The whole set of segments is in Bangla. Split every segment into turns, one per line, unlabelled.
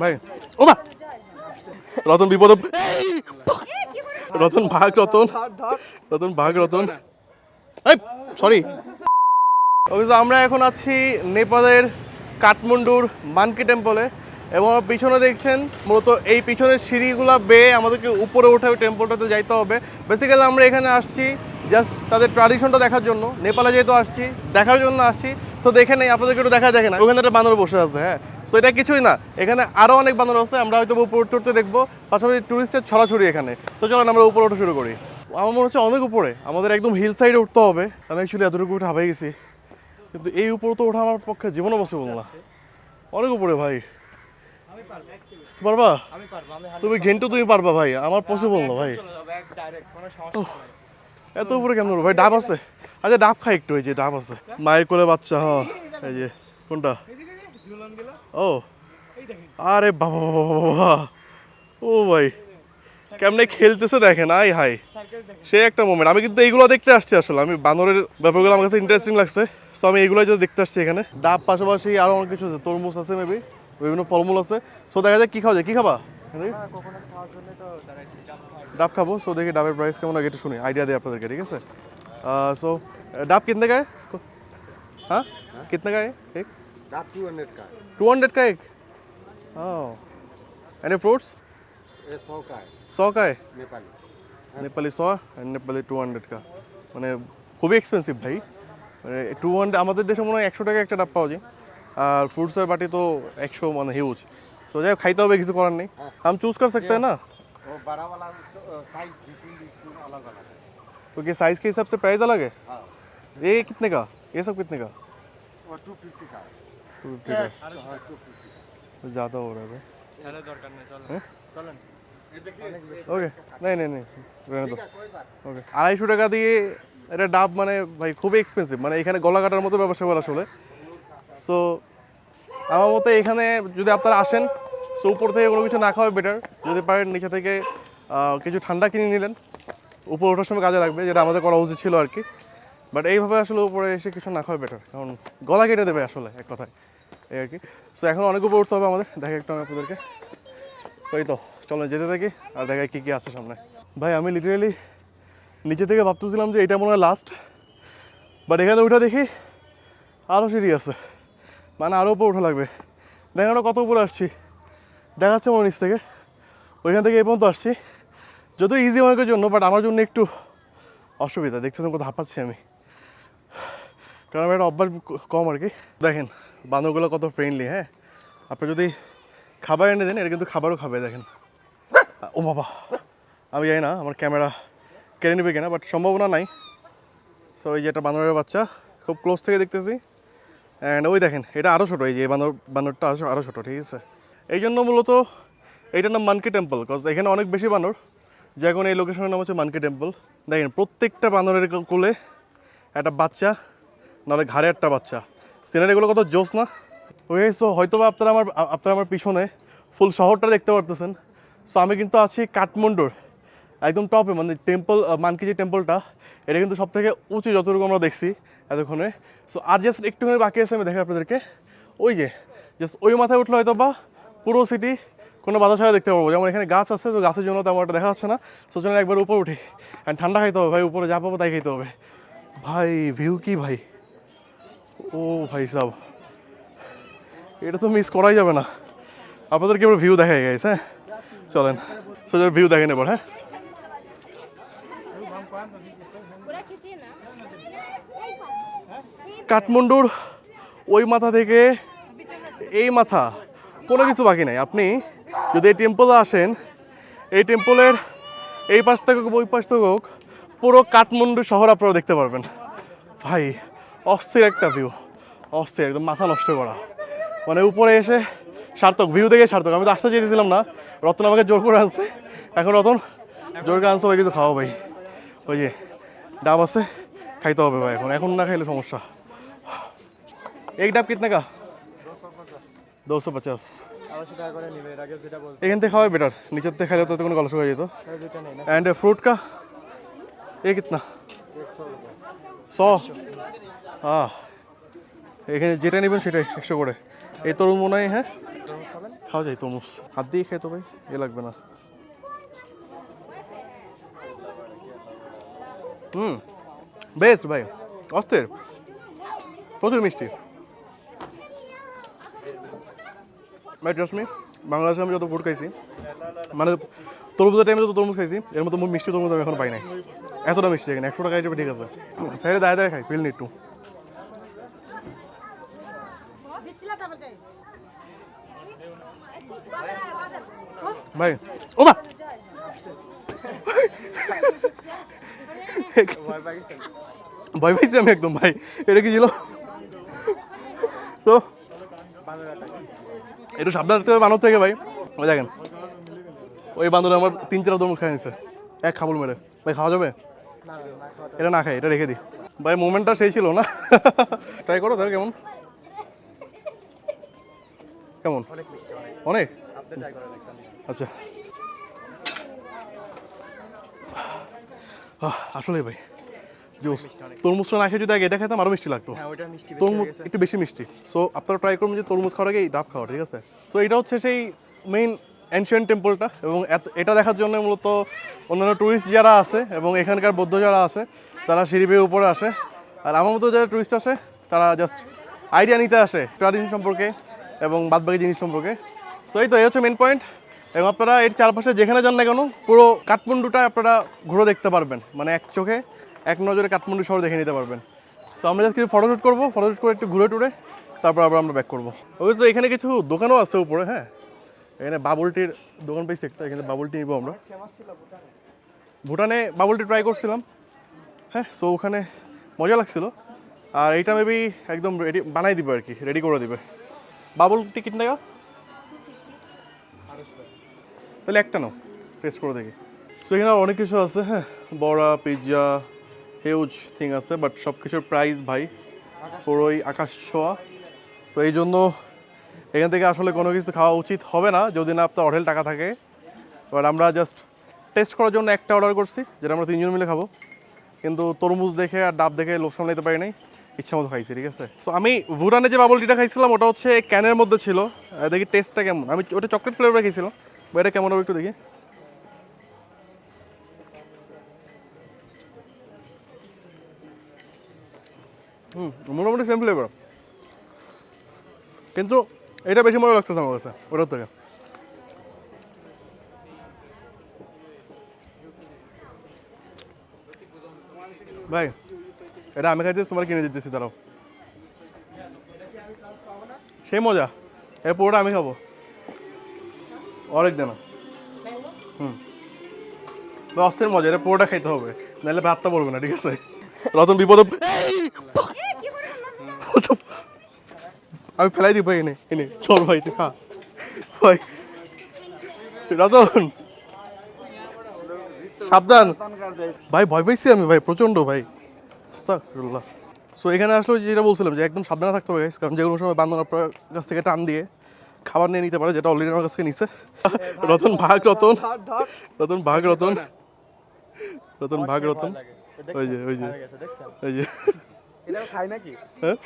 ভাই ও মা রতন বিপদ রতন ভাগ রতন। রতন ভাগ রতন। সরি আমরা এখন আছি নেপালের কাঠমান্ডুর মানকি টেম্পলে এবং পিছনে দেখছেন মূলত এই পিছনের সিঁড়িগুলো বেয়ে আমাদেরকে উপরে উঠে ওই টেম্পলটাতে যাইতে হবে। বেসিক্যালি আমরা এখানে আসছি জাস্ট তাদের ট্রাডিশনটা দেখার জন্য। নেপালে যেহেতু আসছি, দেখার জন্য আসছি। সো দেখে নেই আপনাদেরকে একটু দেখা দেখে না ওখানে একটা বানর বসে আছে হ্যাঁ। সো এটা কিছুই না। এখানে আরও অনেক বানর আছে আমরা হয়তো উপরে উঠতে উঠতে দেখব। পাশাপাশি টুরিস্টের ছড়াছড়ি এখানে। সো চলেন আমরা উপরে ওঠা শুরু করি। আমার মনে হচ্ছে অনেক উপরে। আমাদের একদম হিল সাইডে উঠতে হবে। আমি অ্যাকচুয়ালি এতটুকু উঠে হাবাই গেছি। কিন্তু এই উপরে তো ওঠা আমার পক্ষে জীবনও পসিবল না। অনেক উপরে ভাই। পারবা? তুমি ঘেন্টু তুমি পারবা ভাই। আমার পসিবল না ভাই। এত উপরে কেমন ভাই, ডাব আছে। আচ্ছা ডাব খাই একটু, এই যে ডাব আছে। মায়ের কোলে বাচ্চা হ্যাঁ। এই যে, কোনটা? ও। আরে বাবা বাবা ও ভাই, কেমনে খেলতেছে দেখেন, আই হাই সে একটা মোমেন্ট আমি কিন্তু এইগুলো দেখতে আসছি আসলে। আমি বানরের ব্যাপারগুলো আমার কাছে ইন্টারেস্টিং লাগছে। তো আমি এইগুলো যে দেখতে আসছি এখানে। ডাব পাশাপাশি আরও অনেক কিছু আছে। তরমুজ আছে মেবি বিভিন্ন ফলমূল আছে। সো দেখা যায় কী খাওয়া যায়। কী খাবা? দেখি।
কোকোনাট খাওয়ার জন্য তো দাঁড়াইছি ডাব খাওয়ার
ডাব খাবো সো দেখি ডাবের প্রাইস কেমন আগে একটু শুনি আইডিয়া দিই আপনাদেরকে ঠিক আছে সো ডাব कितने का है हाँ कितने का है एक
डाब टू हंड्रेड का है
टू हंड्रेड का एक हाँ एंड फ्रूट्स
ये सौ का है
सौ का है
नेपाली
নেপালি শ অ্যান্ড নেপালি টু হান্ড্রেড কা মানে খুবই এক্সপেন্সিভ ভাই মানে টু হান্ড্রেড আমাদের দেশে মনে হয় একশো টাকা একটা ডাব পাওয়া যায় আর ফ্রুটসের বাটি তো একশো মানে হিউজ তো যাই হোক খাইতে হবে কিছু করার নেই हम चूज कर सकते हैं ना
वो बड़ा वाला साइज डिफरेंट डिफरेंट अलग अलग है
क्योंकि साइज के हिसाब से प्राइस अलग है
हाँ
ये कितने का ये सब कितने का
वो टू फिफ्टी का है
टू फिफ्टी का
हाँ टू फिफ्टी
ज़्यादा हो रहा है भाई
তাহলে দরকার নেই চলেন
হ্যাঁ?
চলেন
ये देखिए
ওকে नहीं नहीं नहीं रहने दो
ठीक है कोई बात
ওকে আড়াইশো টাকা দিয়ে এটা ডাব মানে ভাই খুবই এক্সপেন্সিভ মানে এখানে গলা কাটার মতো ব্যবসা করা আসলে সো আমার মতে এখানে যদি আপনারা আসেন সো উপর থেকে কোনো কিছু না খাওয়া বেটার যদি পারেন নিচে থেকে কিছু ঠান্ডা কিনে নিলেন। উপর ওঠার সময় কাজে লাগবে, যেটা আমাদের করা উচিত ছিল আর কি বাট এইভাবে আসলে উপরে এসে কিছু না খাওয়া বেটার কারণ গলা কেটে দেবে আসলে, এক কথায়। এই আর কি সো এখন অনেক উপরে উঠতে হবে আমাদের। দেখা একটু আমি আপনাদেরকে। এই তো চলো যেতে থাকি, আর দেখাই কী কী আছে সামনে। ভাই, আমি লিটারেলি নিচে থেকে ভাবতেছিলাম যে এটা মনে হয় লাস্ট বাট এখানে উঠে দেখি আরও সিঁড়ি আছে। মানে আরও উপরে ওঠা লাগবে। দেখেন কত উপরে আসছি। দেখাচ্ছে মনে নিচ থেকে। ওইখান থেকে এই পর্যন্ত আসছি। যদিও ইজি অনেকের জন্য বাট আমার জন্য একটু অসুবিধা। দেখতেছেন কত হাঁপাচ্ছি আমি। কারণ আমার একটা অভ্যাস কম আর কি। দেখেন বানরগুলো কত ফ্রেন্ডলি হ্যাঁ? আপনি যদি খাবার এনে দেন এটা কিন্তু খাবারও খাবে, দেখেন। ও বাবা। আমি জানি না, আমার ক্যামেরা কেড়ে নেবে কিনা বাট সম্ভাবনা নাই। সো এই যে একটা বানরের বাচ্চা, খুব ক্লোজ থেকে দেখতেছি। অ্যান্ড ওই দেখেন, এটা আরও ছোটো, এই যে বানর বানরটা আরও ছোটো, ঠিক আছে? এই জন্য মূলত এইটার নাম মানকি টেম্পল কজ এখানে অনেক বেশি বানর। যে এখন এই লোকেশনের নাম হচ্ছে মানকি টেম্পল। দেখেন, প্রত্যেকটা বানরের কোলে একটা বাচ্চা, নাহলে ঘাড়ে একটা বাচ্চা। সিনারিগুলো কত জোস না? ওই সো হয়তো বা আপনারা আমার আপনারা আমার পিছনে ফুল শহরটা দেখতে পারতেছেন। সো আমি কিন্তু আছি কাঠমান্ডুর, একদম টপে মানে টেম্পল মানকি যে টেম্পলটা, এটা কিন্তু সব থেকে উঁচু যতটুকু আমরা দেখছি এতক্ষণে। সো আর জাস্ট একটুখানি বাকি আছে, আমি দেখাই আপনাদেরকে। ওই যে জাস্ট ওই মাথায় উঠলে হয়তো বা পুরো সিটি কোনো বাধা ছাড়া দেখতে পাবো। যেমন এখানে গাছ আছে, তো গাছের জন্য তেমন একটা দেখা যাচ্ছে না। সোচনা একবার উপরে উঠি। অ্যান্ড ঠান্ডা খাইতে হবে ভাই, উপরে যা পাবো তাই খাইতে হবে। ভাই ভিউ কি ভাই? ও ভাই সাব, এটা তো মিস করাই যাবে না। আপনাদেরকে এবার ভিউ দেখা গেছে হ্যাঁ? চলেন সোজা ভিউ দেখেন এবার হ্যাঁ? কাঠমান্ডুর ওই মাথা থেকে এই মাথা। কোনো কিছু বাকি নাই। আপনি যদি এই টেম্পলে আসেন এই টেম্পলের এই পাশ থেকে হোক, ওই পাশ থেকে হোক পুরো কাঠমান্ডু শহর আপনারা দেখতে পারবেন। ভাই অস্থির একটা ভিউ অস্থির একদম মাথা নষ্ট করা। মানে উপরে এসে সার্থক ভিউ দেখে সার্থক। আমি তো আসতে চেয়েছিলাম না। রতন আমাকে জোর করে আনছে। এখন রতন জোর করে আনছে ওই কিন্তু খাওয়া ভাই। ওই যে ডাব আছে খাইতে হবে ভাই এখন। এখন না খাইলে সমস্যা। এক ডাব কিতনে কা? দুশো পঞ্চাশ
আড়াইশো টাকা করে নিবে এর আগে যেটা বলছি
এখান থেকে খাওয়াই বেটার নিচের থেকে খাইলে তো কোনো গলা শুকাই যেত
তাহলে দুইটা নেই না
एंड फ्रूट का ये कितना সো হ্যাঁ এখানে যেটা নেবেন সেটাই একশো করে এই তরুণ মনে হয় হ্যাঁ
তরমুজ খাবেন
খাওয়া যায় তরমুজ হাত দিয়ে খাই তো ভাই এ লাগবে না হুম বেস্ট ভাই অস্থির প্রচুর মিষ্টি ভাই ট্রাস্ট মি বাংলাদেশে আমি যত ফুড খাইছি মানে তরমুজের টাইমে যত তরমুজ খাইছি, এর মতো মিষ্টি তরমুজ আমি এখন পাই নাই। এতটা মিষ্টি এখানে একশো টাকা হিসেবে ঠিক আছে। সাইডে দায় দায় খাই ফিল নি একটু ভাই, ও মা! ভয় পাইছি আমি একদম, ভাই। এটা কি ছিল? তো একটু সাবধান থাকতে হবে বানর থেকে ভাই। ওই দেখেন। ওই বান্দর আমার তিন চার তরমুজ খাই নিছে। এক খাবল মেরে। ভাই, খাওয়া যাবে? এটা না খাই এটা রেখে দিই ভাই, মোমেন্টটা সেই ছিল না? ট্রাই করো তাহলে কেমন? কেমন?
অনেক?
আচ্ছা। আসলে ভাই। জোস তরমুজটা না খেয়ে যদি আগে এটা খেতাম আরও মিষ্টি লাগতো।
হ্যাঁ
তরমুজ একটু বেশি মিষ্টি। সো আপনারা ট্রাই করুন যে তরমুজ খাওয়ার আগে এই ডাব খাওয়া ঠিক আছে? সো এটা হচ্ছে সেই মেইন অ্যানশিয়েন্ট টেম্পলটা এবং এটা দেখার জন্য মূলত অন্যান্য টুরিস্ট যারা আছে এবং এখানকার বৌদ্ধ যারা আছে তারা সিঁড়ি বেয়ে উপরে আসে। আর আমার মতো যারা টুরিস্ট আসে তারা জাস্ট আইডিয়া নিতে আসে ট্র্যাডিশন সম্পর্কে এবং বাদবাকি জিনিস সম্পর্কে। তো এই তো এই হচ্ছে মেন পয়েন্ট এবং আপনারা এর চারপাশে যেখানে যান না কেন পুরো কাঠমান্ডুটা আপনারা ঘুরে দেখতে পারবেন। মানে এক চোখে এক নজরে কাঠমান্ডু শহর দেখে নিতে পারবেন। তো আমরা কিছু ফটোশ্যুট করব ফটোশ্যুট করে একটু ঘুরে টুরে, তারপর আবার আমরা ব্যাক করব। অবশ্য এখানে কিছু দোকানও আছে উপরে হ্যাঁ? এখানে বাবল টির দোকান পেয়েছি একটা, এখানে বাবল টি নিবো আমরা। ভুটানে বাবল টি ট্রাই করছিলাম হ্যাঁ? সো ওখানে মজা লাগছিল। আর এইটা মেবি একদম রেডি বানাই দিবে আর কি রেডি করে দিবে। বাবল টি কিট টাকা তাহলে একটা নাও টেস্ট করে দেখি। তো এখানে অনেক কিছু আছে হ্যাঁ? বড়া পিৎজা হিউজ থিং আছে বাট সব কিছুর প্রাইস ভাই, পুরোই আকাশ ছোঁয়া। তো এই জন্য এখান থেকে আসলে কোনো কিছু খাওয়া উচিত হবে না, যদি না আপনার অঢেল টাকা থাকে। এবার আমরা জাস্ট টেস্ট করার জন্য একটা অর্ডার করছি, যেটা আমরা তিনজন মিলে খাব। কিন্তু তরমুজ দেখে আর ডাব দেখে লোক সামলাইতে পারি নাই, ইচ্ছা মতো খাইছি, ঠিক আছে? তো আমি ভুটানে যে বাবল টিটা খাইছিলাম, ওটা হচ্ছে ক্যানের মধ্যে ছিল। দেখি টেস্টটা কেমন? আমি ওটা চকলেট ফ্লেভার খেয়েছিলাম বা এটা কেমন হবে একটু দেখি। হুম, মোটামুটি সেম ফ্লেভার কিন্তু এটা বেশি মজা লাগতেছে আমার কাছে, ওটার থেকে। ভাই, এটা আমি খাইতেছি, তোমার কিনে দিতেছি, দাঁড়াও। সেই মজা এ পুরোটা আমি খাব। অনেক দেনা। হুম। অস্থির মজা, এটা পুরোটা খাইতে হবে, নাহলে ভাতটা পড়বে না, ঠিক আছে? রতন, বিপদে আমি ফেলাই দিই, ভাই, এনে এনে, চল ভাই, তুই খা। ভাই, রতন, সাবধান। ভাই, ভয় পাইছি আমি, ভাই প্রচণ্ড ভাই। সো এখানে আসলে যেটা বলছিলাম যে একদম সাবধানে থাকতে হবে কারণ যে কোনো সময় বান্ধব আপনার কাছ থেকে টান দিয়ে খাবার নিয়ে নিতে পারে, যেটা অলরেডি আমার কাছ থেকে নিছে। রতন, ভাগ রতন। রতন, ভাগ রতন। রতন, ভাগ রতন। ওই যে ওই যে ওই যে।
খাই নাকি?
হ্যাঁ?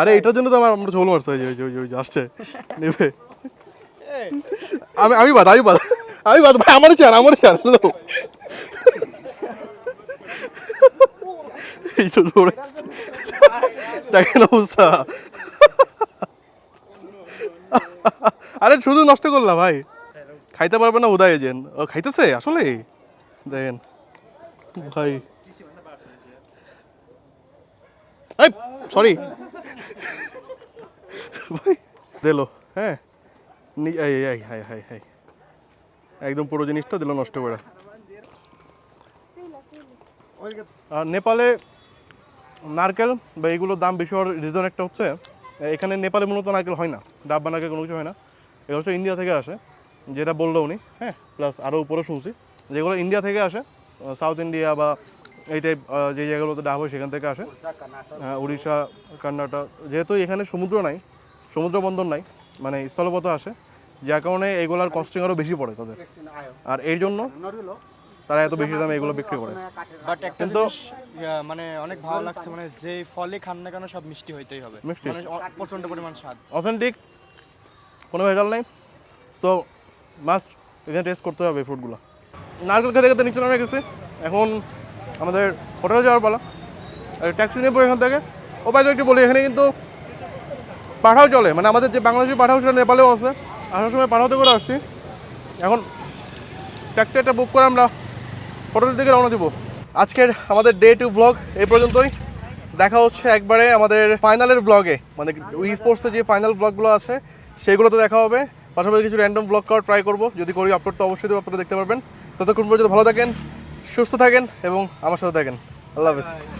আরে এটার জন্য তো আমার আমরা ঝোল মারছে ওই ওই ওই আসছে। নেবে। আমি আমি বাদ আমি বাদ আমি বাদ ভাই আমার চার আমার চার লো এই তো দেখেন অবস্থা। আরে শুধু নষ্ট করলা ভাই। খাইতে পারবে না উদয় এজেন ও খাইতেছে আসলে দেখেন। ভাই। এই সরি ভাই দিলো হ্যাঁ। হাই হাই হাই একদম পুরো জিনিসটা দিল নষ্ট করে। আর নেপালে নারকেল বা এগুলোর দাম বেশি হওয়ার রিজন একটা হচ্ছে, এখানে নেপালে মূলত নারকেল হয় না, ডাব বা নারকেল কোনো কিছু হয় না। এগুলো হচ্ছে ইন্ডিয়া থেকে আসে, যেটা বলল উনি হ্যাঁ প্লাস আরও উপরে শুনছি। যেগুলো ইন্ডিয়া থেকে আসে সাউথ ইন্ডিয়া বা এই টাইপ যে জায়গাগুলোতে ডাব হয় সেখান থেকে আসে। উড়িষ্যা কর্ণাটক যেহেতু এখানে সমুদ্র নাই সমুদ্র বন্দর নাই মানে স্থলপথে আসে যার কারণে এগুলার কস্টিং আরও বেশি পড়ে তাদের। আর এর জন্য তারা এত বেশি দামে এগুলো বিক্রি করে।
বাট
কিন্তু-
মানে অনেক ভালো লাগছে মানে যে ফলে খান না কেন সব মিষ্টি হইতেই হবে।
মিষ্টি।
মানে প্রচণ্ড পরিমাণ স্বাদ।
অথেন্টিক কোনো ভেজাল নেই। সো মাস্ট এখানে টেস্ট করতে হবে ফ্রুটগুলো নারকেল খেতে খেতে নিচে নামে গেছে। এখন আমাদের হোটেলে যাওয়ার পালা। ট্যাক্সি নেব এখান থেকে। ও বাইরে একটু বলি, এখানে কিন্তু পাঠাও চলে। মানে আমাদের যে বাংলাদেশি পাঠাও সেটা নেপালেও আছে। আসার সময় পাঠাতে করে আসছি। এখন ট্যাক্সি একটা বুক করে আমরা হোটেলের দিকে রওনা দিব। আজকের আমাদের ডে টু ব্লগ এই পর্যন্তই। দেখা হচ্ছে একবারে আমাদের ফাইনালের ব্লগে মানে উই স্পোর্টসে যে ফাইনাল ব্লগগুলো আছে, সেগুলোতে দেখা হবে। পাশাপাশি কিছু র্যান্ডম ব্লগ করার ট্রাই করব। যদি করি আপলোড তো অবশ্যই আপনারা দেখতে পারবেন। ততক্ষণ পর্যন্ত ভালো থাকেন। সুস্থ থাকেন এবং আমার সাথে থাকেন। আল্লাহ হাফিজ।